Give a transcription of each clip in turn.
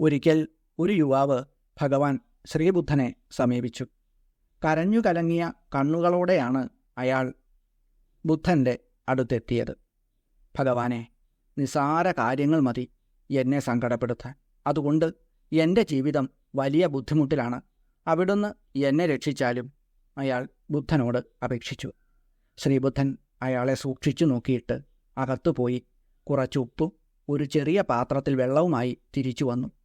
ഒരിക്കൽ ഒരു യുവാവ് ഭഗവാൻ ശ്രീബുദ്ധനെ സമീപിച്ചു. കരഞ്ഞു കലങ്ങിയ കണ്ണുകളോടെയാണ് അയാൾ ബുദ്ധന്റെ അടുത്തെത്തിയത്. ഭഗവാനെ നിസാര കാര്യങ്ങൾ മതി എന്നെ സങ്കടപ്പെടുത്താൻ. അതുകൊണ്ട് എന്റെ ജീവിതം വലിയ ബുദ്ധിമുട്ടിലാണ്. അവിടുന്ന് എന്നെ രക്ഷിച്ചാലും അയാൾ ബുദ്ധനോട് അപേക്ഷിച്ചു. ശ്രീബുദ്ധൻ അയാളെ സൂക്ഷിച്ചു നോക്കിയിട്ട് അകത്തുപോയി കുറച്ച് ഉപ്പും ഒരു ചെറിയ പാത്രത്തിൽ വെള്ളവുമായി തിരിച്ചു വന്നു.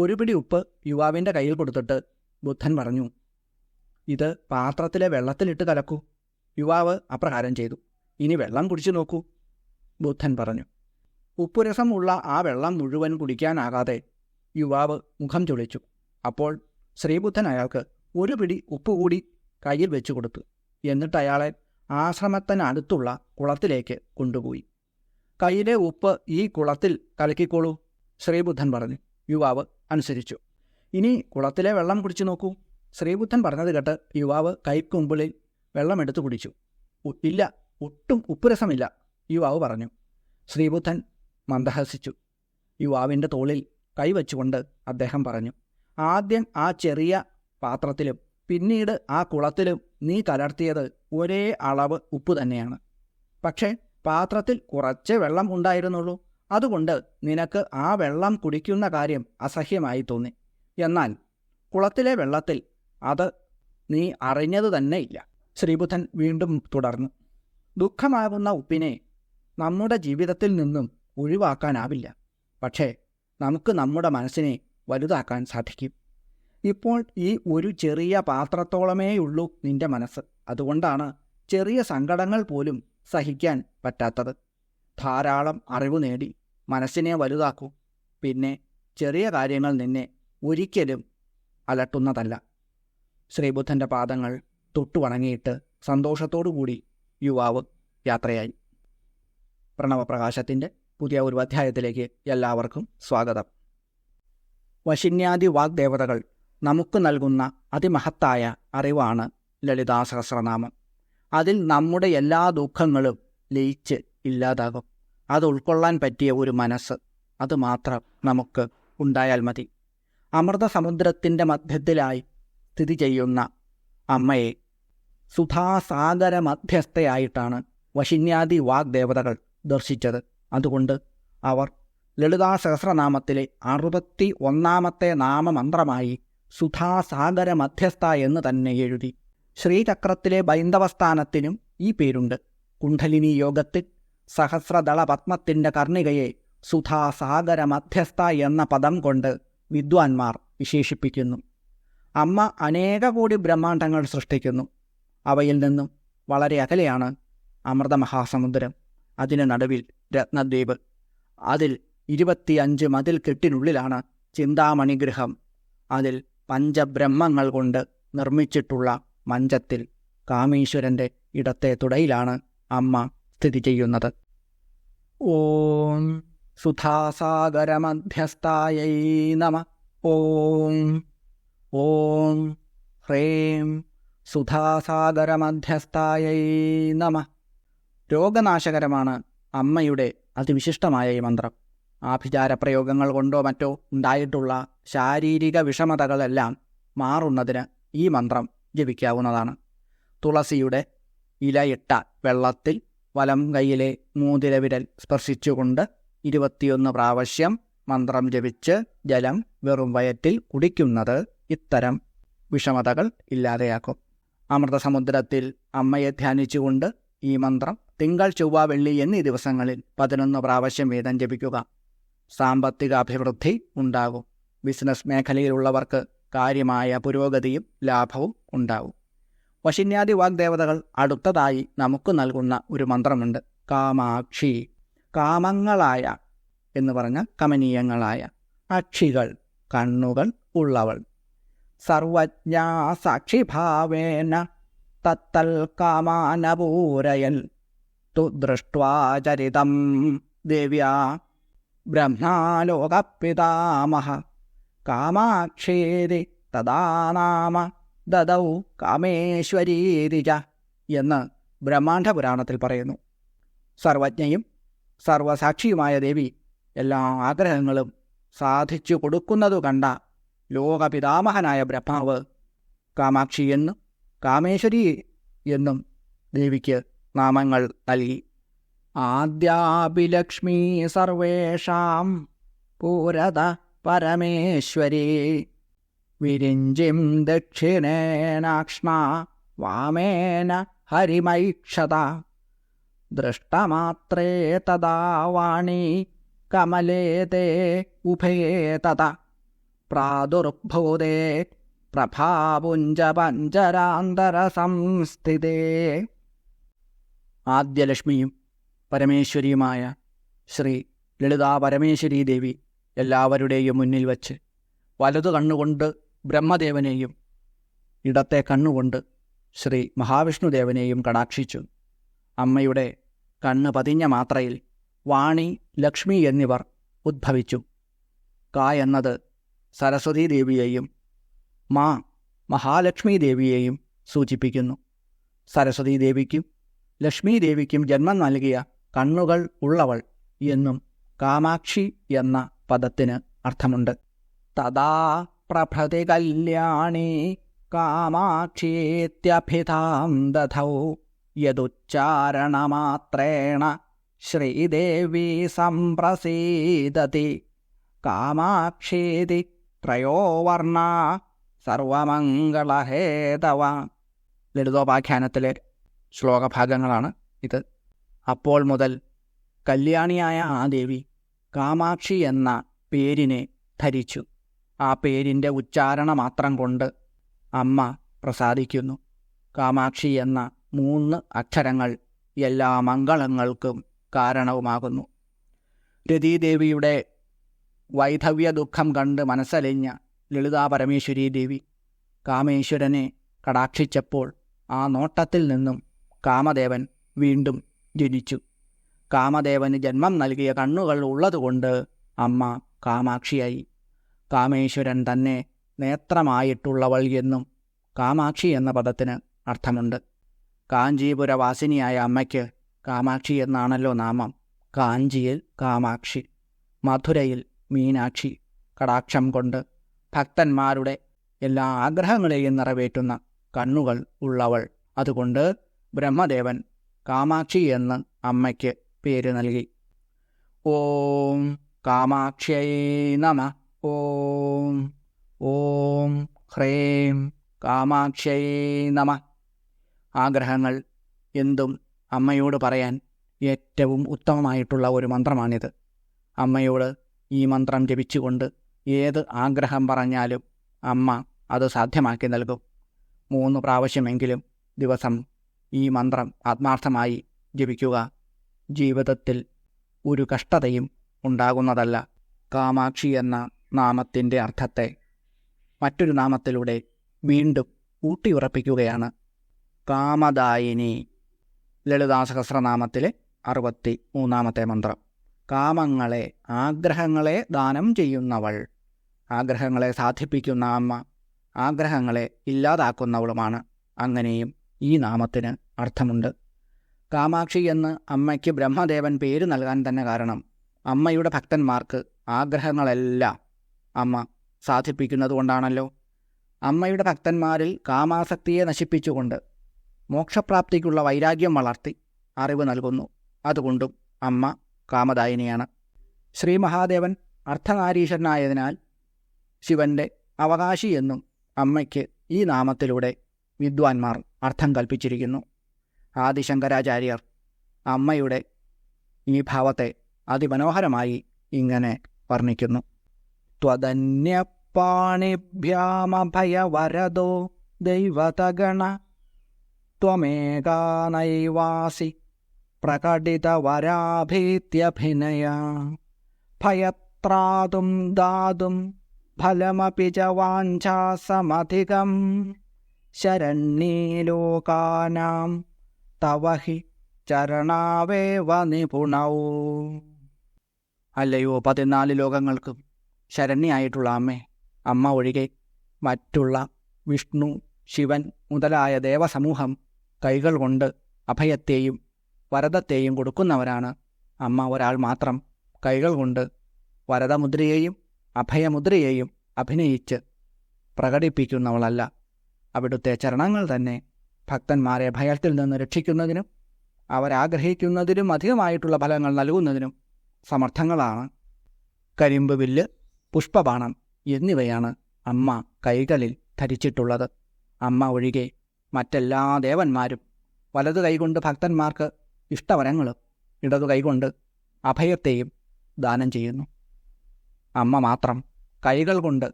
ഒരു പിടി ഉപ്പ് യുവാവിന്റെ കയ്യിൽ കൊടുത്തിട്ട് ബുദ്ധൻ പറഞ്ഞു ഇത് പാത്രത്തിലെ വെള്ളത്തിലിട്ട് കലക്കൂ. യുവാവ് അപ്രകാരം ചെയ്തു ഇനി വെള്ളം കുടിച്ചു നോക്കൂ. ബുദ്ധൻ പറഞ്ഞു ഉപ്പുരസം ഉള്ള ആ വെള്ളം മുഴുവൻ കുടിക്കാനാകാതെ യുവാവ് മുഖം ചുളിച്ചു. അപ്പോൾ ശ്രീബുദ്ധൻ അയാൾക്ക് ഒരു പിടി ഉപ്പ് കൂടി കയ്യിൽ വെച്ചു കൊടുത്തു. എന്നിട്ട് അയാളെ ആശ്രമത്തിനടുത്തുള്ള കുളത്തിലേക്ക് കൊണ്ടുപോയി. കയ്യിലെ ഉപ്പ് ഈ കുളത്തിൽ കലക്കിക്കോളൂ ശ്രീബുദ്ധൻ പറഞ്ഞു. യുവാവ് അനുസരിച്ചു. ഇനി കുളത്തിലെ വെള്ളം കുടിച്ചു നോക്കൂ. ശ്രീബുദ്ധൻ പറഞ്ഞത് കേട്ട് യുവാവ് കൈക്കുമ്പിളിൽ വെള്ളമെടുത്തു കുടിച്ചു. ഇല്ല ഒട്ടും ഉപ്പുരസമില്ല യുവാവ് പറഞ്ഞു. ശ്രീബുദ്ധൻ മന്ദഹസിച്ചു. യുവാവിന്റെ തോളിൽ കൈവച്ചുകൊണ്ട് അദ്ദേഹം പറഞ്ഞു ആദ്യം ആ ചെറിയ പാത്രത്തിലും പിന്നീട് ആ കുളത്തിലും നീ കലർത്തിയത് ഒരേ അളവ് ഉപ്പ് തന്നെയാണ്. പക്ഷേ പാത്രത്തിൽ കുറച്ചേ വെള്ളം ഉണ്ടായിരുന്നുള്ളൂ. അതുകൊണ്ട് നിനക്ക് ആ വെള്ളം കുടിക്കുന്ന കാര്യം അസഹ്യമായി തോന്നി. എന്നാൽ കുളത്തിലെ വെള്ളത്തിൽ അത് നീ അറിഞ്ഞത് തന്നെയില്ല ശ്രീബുദ്ധൻ വീണ്ടും തുടർന്നു. ദുഃഖമാകുന്ന ഉപ്പിനെ നമ്മുടെ ജീവിതത്തിൽ നിന്നും ഒഴിവാക്കാനാവില്ല. പക്ഷേ നമുക്ക് നമ്മുടെ മനസ്സിനെ വലുതാക്കാൻ സാധിക്കും. ഇപ്പോൾ ഈ ഒരു ചെറിയ പാത്രത്തോളമേയുള്ളൂ നിന്റെ മനസ്സ്. അതുകൊണ്ടാണ് ചെറിയ സങ്കടങ്ങൾ പോലും സഹിക്കാൻ പറ്റാത്തത്. ധാരാളം അറിവ് നേടി. മനസ്സിനെ വലുതാക്കും. പിന്നെ ചെറിയ കാര്യങ്ങൾ നിന്നെ ഒരിക്കലും അലട്ടുന്നതല്ല. ശ്രീബുദ്ധന്റെ പാദങ്ങൾ തൊട്ടുവണങ്ങിയിട്ട് സന്തോഷത്തോടുകൂടി യുവാവ് യാത്രയായി. പ്രണവപ്രകാശത്തിന്റെ പുതിയ ഒരു അധ്യായത്തിലേക്ക് എല്ലാവർക്കും സ്വാഗതം. വശിന്യാദി വാഗ്ദേവതകൾ നമുക്ക് നൽകുന്ന അതിമഹത്തായ അറിവാണ് ലളിതാ സഹസ്രനാമം. അതിൽ നമ്മുടെ എല്ലാ ദുഃഖങ്ങളും ലയിച്ച് ഇല്ലാതാകും. അത് ഉൾക്കൊള്ളാൻ പറ്റിയ ഒരു മനസ്സ് അത് മാത്രം നമുക്ക് ഉണ്ടായാൽ മതി. അമൃതസമുദ്രത്തിന്റെ മധ്യത്തിലായി സ്ഥിതി ചെയ്യുന്ന അമ്മയെ സുധാസാഗര മധ്യസ്ഥയായിട്ടാണ് വശിന്യാദി വാഗ്ദേവതകൾ ദർശിച്ചത്. അതുകൊണ്ട് അവർ ലളിതാ സഹസ്രനാമത്തിലെ അറുപത്തി ഒന്നാമത്തെ നാമമന്ത്രമായി സുധാസാഗര മധ്യസ്ഥ എന്ന് തന്നെ എഴുതി. ശ്രീചക്രത്തിലെ ബൈന്ദവസ്ഥാനത്തിനും ഈ പേരുണ്ട്. കുണ്ഠലിനി യോഗത്തിൽ സഹസ്രദള പത്മത്തിന്റെ കർണികയെ സുധാസാഗര മധ്യസ്ഥ എന്ന പദം കൊണ്ട് വിദ്വാൻമാർ വിശേഷിപ്പിക്കുന്നു. അമ്മ അനേക കോടി ബ്രഹ്മാണ്ഡങ്ങൾ സൃഷ്ടിക്കുന്നു. അവയിൽ നിന്നും വളരെ അകലെയാണ് അമൃതമഹാസമുദ്രം. അതിന് നടുവിൽ രത്നദ്വീപ്. അതിൽ ഇരുപത്തിയഞ്ച് മതിൽ കെട്ടിനുള്ളിലാണ് ചിന്താമണി ഗൃഹം. അതിൽ പഞ്ചബ്രഹ്മങ്ങൾ കൊണ്ട് നിർമ്മിച്ചിട്ടുള്ള മഞ്ചത്തിൽ കാമീശ്വരന്റെ ഇടത്തെ തുടയിലാണ് അമ്മ സ്ഥിതി ചെയ്യുന്നത്. ഓം സുധാസാഗരമധ്യസ്ഥായൈ നമ. ഓം ഓം ഹ്രീം സുധാസാഗരമധ്യസ്ഥായൈ നമ. രോഗനാശകരമാണ് അമ്മയുടെ അതിവിശിഷ്ടമായ ഈ മന്ത്രം. ആഭിചാര പ്രയോഗങ്ങൾ കൊണ്ടോ മറ്റോ ഉണ്ടായിട്ടുള്ള ശാരീരിക വിഷമതകളെല്ലാം മാറുന്നതിന് ഈ മന്ത്രം ജപിക്കാവുന്നതാണ്. തുളസിയുടെ ഇലയിട്ട വെള്ളത്തിൽ വലം കൈയിലെ മൂതിര വിരൽ സ്പർശിച്ചുകൊണ്ട് ഇരുപത്തിയൊന്ന് പ്രാവശ്യം മന്ത്രം ജപിച്ച് ജലം വെറും വയറ്റിൽ കുടിക്കുന്നത് ഇത്തരം വിഷമതകൾ ഇല്ലാതെയാക്കും. അമൃതസമുദ്രത്തിൽ അമ്മയെ ധ്യാനിച്ചുകൊണ്ട് ഈ മന്ത്രം തിങ്കൾ ചൊവ്വ വെള്ളി എന്നീ ദിവസങ്ങളിൽ പതിനൊന്ന് പ്രാവശ്യം വീതം ജപിക്കുക. സാമ്പത്തിക അഭിവൃദ്ധി ഉണ്ടാകും. ബിസിനസ് മേഖലയിലുള്ളവർക്ക് കാര്യമായ പുരോഗതിയും ലാഭവും ഉണ്ടാകും. വശിന്യാദി വാഗ്ദേവതകൾ അടുത്തതായി നമുക്ക് നൽകുന്ന ഒരു മന്ത്രമുണ്ട്. കാമാക്ഷി. കാമങ്ങളായ എന്ന് പറഞ്ഞ കമനീയങ്ങളായ അക്ഷികൾ കണ്ണുകൾ ഉള്ളവൾ. സർവജ്ഞാ സാക്ഷിഭാവേന തത്തൽ കാമാനപൂരയൻ. തു ദൃഷ്ട്വാ ചരിതം ദേവ്യാ ബ്രഹ്മാലോകപിതാമഹ. കാമാക്ഷേരി തദാ നാമ ദദൗ കാമേശ്വരീതിജ എന്ന് ബ്രഹ്മാണ്ഡ പുരാണത്തിൽ പറയുന്നു. സർവജ്ഞയും സർവസാക്ഷിയുമായ ദേവി എല്ലാ ആഗ്രഹങ്ങളും സാധിച്ചു കൊടുക്കുന്നതു കണ്ട ലോകപിതാമഹനായ ബ്രഹ്മാവ് കാമാക്ഷി എന്നും കാമേശ്വരി എന്നും ദേവിക്ക് നാമങ്ങൾ നൽകി. ആദ്യാഭിലക്ഷ്മി സർവേഷാം പൂരത പരമേശ്വരി. വിരിഞ്ചിം ദക്ഷിണേനാക്ഷ്മാ വാമേന ഹരിമൈക്ഷത. ദൃഷ്ടമാത്രേ തദാ വാണി കമലേ തേ ഉഭയേ തത പ്രാദുർഭൂതേ പ്രഭാപുഞ്ചപഞ്ചരാന്തരസംസ്ഥിതേ. ആദ്യലക്ഷ്മിയും പരമേശ്വരിയുമായ ശ്രീ ലളിതാ പരമേശ്വരി ദേവി എല്ലാവരുടെയും മുന്നിൽ വച്ച് വലതു കണ്ണുകൊണ്ട് ബ്രഹ്മദേവനെയും ഇടത്തെ കണ്ണുകൊണ്ട് ശ്രീ മഹാവിഷ്ണുദേവനെയും കടാക്ഷിച്ചു. അമ്മയുടെ കണ്ണ് പതിഞ്ഞ മാത്രയിൽ വാണി ലക്ഷ്മി എന്നിവർ ഉദ്ഭവിച്ചു. ക എന്നത് സരസ്വതീ ദേവിയെയും മാ മഹാലക്ഷ്മി ദേവിയെയും സൂചിപ്പിക്കുന്നു. സരസ്വതീ ദേവിക്കും ലക്ഷ്മി ദേവിക്കും ജന്മം നൽകിയ കണ്ണുകൾ ഉള്ളവൾ എന്നും കാമാക്ഷി എന്ന പദത്തിന് അർത്ഥമുണ്ട്. തഥാ പ്രഭൃതി കല്യാണി കാമാക്ഷേത്യഭിതാം ദധൗ. യദുച്ചാരണമാത്രേണ ശ്രീദേവി സംപ്രസീദതി കാമാക്ഷീതി ത്രയോവർണ സർവമംഗളഹേതവ. ലളിതോപാഖ്യാനത്തിലെ ശ്ലോകഭാഗങ്ങളാണ് ഇത്. അപ്പോൾ മുതൽ കല്യാണിയായ ആ ദേവി കാമാക്ഷി എന്ന പേരിനെ ധരിച്ചു. ആ പേരിന്റെ ഉച്ചാരണ മാത്രം കൊണ്ട് അമ്മ പ്രസാദിക്കുന്നു. കാമാക്ഷി എന്ന മൂന്ന് അക്ഷരങ്ങൾ എല്ലാ മംഗളങ്ങൾക്കും കാരണവുമാകുന്നു. രതീദേവിയുടെ വൈധവ്യ ദുഃഖം കണ്ട് മനസ്സലിഞ്ഞ ലളിതാ പരമേശ്വരി ദേവി കാമേശ്വരനെ കടാക്ഷിച്ചപ്പോൾ ആ നോട്ടത്തിൽ നിന്നും കാമദേവൻ വീണ്ടും ജനിച്ചു. കാമദേവന് ജന്മം നൽകിയ കണ്ണുകൾ ഉള്ളതുകൊണ്ട് അമ്മ കാമാക്ഷിയായി. കാമേശ്വരൻ തന്നെ നേത്രമായിട്ടുള്ളവൾ എന്നും കാമാക്ഷി എന്ന പദത്തിന് അർത്ഥമുണ്ട്. കാഞ്ചീപുരവാസിനിയായ അമ്മയ്ക്ക് കാമാക്ഷി എന്നാണല്ലോ നാമം. കാഞ്ചിയിൽ കാമാക്ഷി മധുരയിൽ മീനാക്ഷി കടാക്ഷം കൊണ്ട് ഭക്തന്മാരുടെ എല്ലാ ആഗ്രഹങ്ങളെയും നിറവേറ്റുന്ന കണ്ണുകൾ ഉള്ളവൾ. അതുകൊണ്ട് ബ്രഹ്മദേവൻ കാമാക്ഷി എന്ന് അമ്മയ്ക്ക് പേര് നൽകി. ഓം കാമാക്ഷ്യൈ നമ. ഓം ഓം ഹ്രേം കാമാക്ഷേ നമ. ആഗ്രഹങ്ങൾ എന്തും അമ്മയോട് പറയാൻ ഏറ്റവും ഉത്തമമായിട്ടുള്ള ഒരു മന്ത്രമാണിത്. അമ്മയോട് ഈ മന്ത്രം ജപിച്ചുകൊണ്ട് ഏത് ആഗ്രഹം പറഞ്ഞാലും അമ്മ അത് സാധ്യമാക്കി നൽകും. മൂന്ന് പ്രാവശ്യമെങ്കിലും ദിവസം ഈ മന്ത്രം ആത്മാർത്ഥമായി ജപിക്കുക ജീവിതത്തിൽ ഒരു കഷ്ടതയും ഉണ്ടാകുന്നതല്ല. കാമാക്ഷി എന്ന നാമത്തിന്റെ അർത്ഥത്തെ മറ്റൊരു നാമത്തിലൂടെ വീണ്ടും ഊട്ടിയുറപ്പിക്കുകയാണ്. കാമദായിനി ലളിതാസഹസ്രനാമത്തിലെ അറുപത്തി മൂന്നാമത്തെ മന്ത്രം. കാമങ്ങളെ ആഗ്രഹങ്ങളെ ദാനം ചെയ്യുന്നവൾ. ആഗ്രഹങ്ങളെ സാധിപ്പിക്കുന്ന അമ്മ ആഗ്രഹങ്ങളെ ഇല്ലാതാക്കുന്നവളുമാണ്. അങ്ങനെയും ഈ നാമത്തിന് അർത്ഥമുണ്ട്. കാമാക്ഷി എന്ന് അമ്മയ്ക്ക് ബ്രഹ്മദേവൻ പേര് നൽകാൻ തന്നെ കാരണം അമ്മയുടെ ഭക്തന്മാർക്ക് ആഗ്രഹങ്ങളെല്ലാം അമ്മ സാധിപ്പിക്കുന്നതുകൊണ്ടാണല്ലോ. അമ്മയുടെ ഭക്തന്മാരിൽ കാമാസക്തിയെ നശിപ്പിച്ചുകൊണ്ട് മോക്ഷപ്രാപ്തിക്കുള്ള വൈരാഗ്യം വളർത്തി അറിവ് നൽകുന്നു. അതുകൊണ്ടും അമ്മ കാമദായിനിയാണ്. ശ്രീ മഹാദേവൻ അർത്ഥനാരീശ്വരനായതിനാൽ ശിവന്റെ അവകാശി എന്നും അമ്മയ്ക്ക് ഈ നാമത്തിലൂടെ വിദ്വാൻമാർ അർത്ഥം കൽപ്പിച്ചിരിക്കുന്നു. ആദിശങ്കരാചാര്യർ അമ്മയുടെ ഈ ഭാവത്തെ അതിമനോഹരമായി ഇങ്ങനെ വർണിക്കുന്നു. ത്വതന്യപ്പാണിഭ്യാമഭയവരദോ ദൈവതഗണ ത്വമേകാനൈവാസി പ്രകടിതവരാഭീത്യഭിനയ. ഭയത്രാതും ദാതും ഫലമപി ച വാഞ്ചാസമധികം. ശരണ്യേലോകാനാം തവ ഹി ചരണാവേവ നിപുണൗ. അല്ലയോ പതിനാല് ലോകങ്ങൾക്കും ശരണ്യായിട്ടുള്ള അമ്മ അമ്മ ഒഴികെ മറ്റുള്ള വിഷ്ണു ശിവൻ മുതലായ ദേവസമൂഹം കൈകൾ കൊണ്ട് അഭയത്തെയും വരദത്തെയും കൊടുക്കുന്നവരാണ്. അമ്മ ഒരാൾ മാത്രം കൈകൾ കൊണ്ട് വരദമുദ്രയെയും അഭയമുദ്രയെയും അഭിനയിച്ച് പ്രകടിപ്പിക്കുന്നവളല്ല. അവിടുത്തെ ചരണങ്ങൾ തന്നെ ഭക്തന്മാരെ ഭയത്തിൽ നിന്ന് രക്ഷിക്കുന്നതിനും അവരാഗ്രഹിക്കുന്നതിനും അധികമായിട്ടുള്ള ഫലങ്ങൾ നൽകുന്നതിനും സമർത്ഥങ്ങളാണ്. കരിമ്പ് വില്ല് പുഷ്പബാണം എന്നിവയാണ് അമ്മ കൈകളിൽ ധരിച്ചിട്ടുള്ളത്. അമ്മ ഒഴികെ മറ്റെല്ലാ ദേവന്മാരും വലതു കൈകൊണ്ട് ഭക്തന്മാർക്ക് ഇഷ്ടവരങ്ങളും ഇടതു കൈകൊണ്ട് അഭയത്തെയും ദാനം ചെയ്യുന്നു. അമ്മ മാത്രം കൈകൾ കൊണ്ട്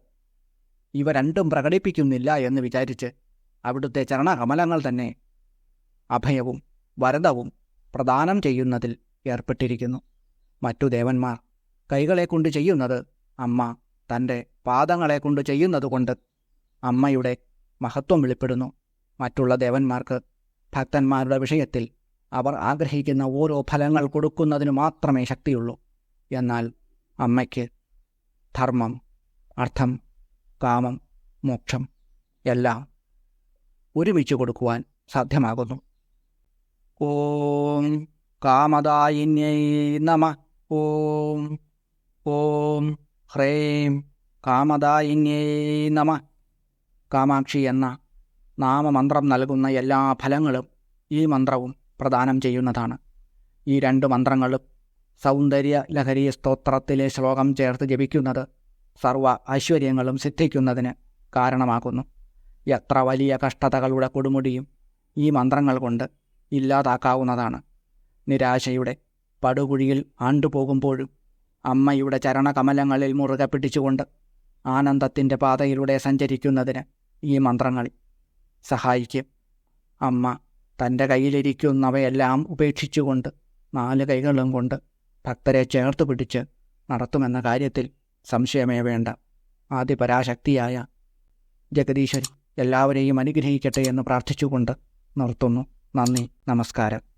ഇവ രണ്ടും പ്രകടിപ്പിക്കുന്നില്ല എന്ന് വിചാരിച്ച് അവിടുത്തെ ചരണകമലങ്ങൾ തന്നെ അഭയവും വരദവും പ്രദാനം ചെയ്യുന്നതിൽ ഏർപ്പെട്ടിരിക്കുന്നു. മറ്റു ദേവന്മാർ കൈകളെ കൊണ്ട് ചെയ്യുന്നത് അമ്മ തന്റെ പാദങ്ങളെ കൊണ്ട് ചെയ്യുന്നതുകൊണ്ട് അമ്മയുടെ മഹത്വം വെളിപ്പെടുന്നു. മറ്റുള്ള ദേവന്മാർക്ക് ഭക്തന്മാരുടെ വിഷയത്തിൽ അവർ ആഗ്രഹിക്കുന്ന ഓരോ ഫലങ്ങൾ കൊടുക്കുന്നതിന് മാത്രമേ ശക്തിയുള്ളൂ. എന്നാൽ അമ്മയ്ക്ക് ധർമ്മം അർത്ഥം കാമം മോക്ഷം എല്ലാം ഒരുമിച്ച് കൊടുക്കുവാൻ സാധ്യമാകുന്നു. ഓം കാമദായിന്യൈ നമ. ഓം ഓം ഹ്രേം കാമദായിന്യേ നമ. കാമാക്ഷി എന്ന നാമമന്ത്രം നൽകുന്ന എല്ലാ ഫലങ്ങളും ഈ മന്ത്രവും പ്രദാനം ചെയ്യുന്നതാണ്. ഈ രണ്ട് മന്ത്രങ്ങളും സൗന്ദര്യ ലഹരി സ്തോത്രത്തിലെ ശ്ലോകം ചേർത്ത് ജപിക്കുന്നത് സർവ ഐശ്വര്യങ്ങളും സിദ്ധിക്കുന്നതിന് കാരണമാകുന്നു. എത്ര വലിയ കഷ്ടതകളുടെ കൊടുമുടിയും ഈ മന്ത്രങ്ങൾ കൊണ്ട് ഇല്ലാതാക്കാവുന്നതാണ്. നിരാശയുടെ പടുകുഴിയിൽ ആണ്ടുപോകുമ്പോഴും അമ്മയുടെ ചരണകമലങ്ങളിൽ മുറുകെ പിടിച്ചുകൊണ്ട് ആനന്ദത്തിന്റെ പാതയിലൂടെ സഞ്ചരിക്കുന്നതിന് ഈ മന്ത്രങ്ങൾ സഹായിക്കും. അമ്മ തന്റെ കയ്യിലിരിക്കുന്നവയെല്ലാം ഉപേക്ഷിച്ചുകൊണ്ട് നാല് കൈകളും കൊണ്ട് ഭക്തരെ ചേർത്ത് പിടിച്ച് നടത്തുമെന്ന കാര്യത്തിൽ സംശയമേ വേണ്ട. ആദിപരാശക്തിയായ ജഗദീശ്വരി എല്ലാവരെയും അനുഗ്രഹിക്കട്ടെ എന്ന് പ്രാർത്ഥിച്ചുകൊണ്ട് നിർത്തുന്നു. നന്ദി നമസ്കാരം.